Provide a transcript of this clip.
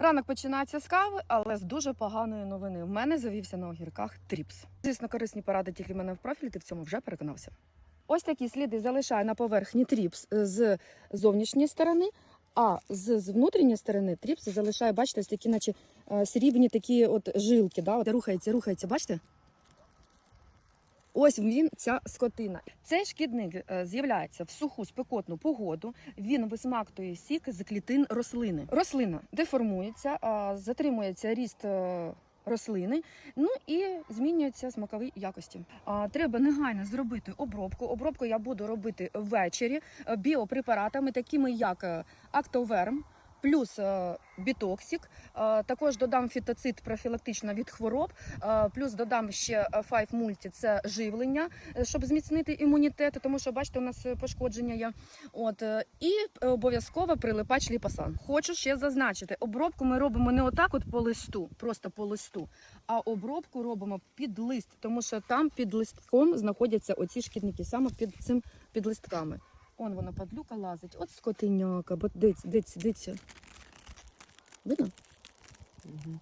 Ранок починається з кави, але з дуже поганої новини. В мене завівся на огірках тріпс. Звісно, корисні поради тільки в мене в профілі, ти в цьому вже переконався. Ось такі сліди залишає на поверхні тріпс з зовнішньої сторони, а з, з внутрішньої сторони тріпс залишає, бачите, ось такі, наче е, срібні такі от жилки. Да? От рухається, рухається, бачите? Ось він, ця скотина. Цей шкідник е, з'являється в суху спекотну погоду. Він висмактує сік з клітин рослини. Рослина деформується, затримується ріст е, рослини, ну і змінюються смакові якості. А, Треба негайно зробити обробку. Обробку я буду робити ввечері е, біопрепаратами, такими як актоверм. Плюс е, бітоксик, Е, також додам фітоцид профілактично від хвороб, е, плюс додам ще 5 мульті це живлення, щоб зміцнити імунітет, тому що бачите, у нас пошкодження є. От і обов'язково прилипач ліпасан. Хочу ще зазначити, обробку ми робимо не отак, от по листу, просто по листу, а обробку робимо під лист, тому що там під листком знаходяться оці шкідники, саме під цим під листками. Он вона падлюка лазить. От скотиняка, бо дивіться, дивіться, дивіться. Видно? Угу.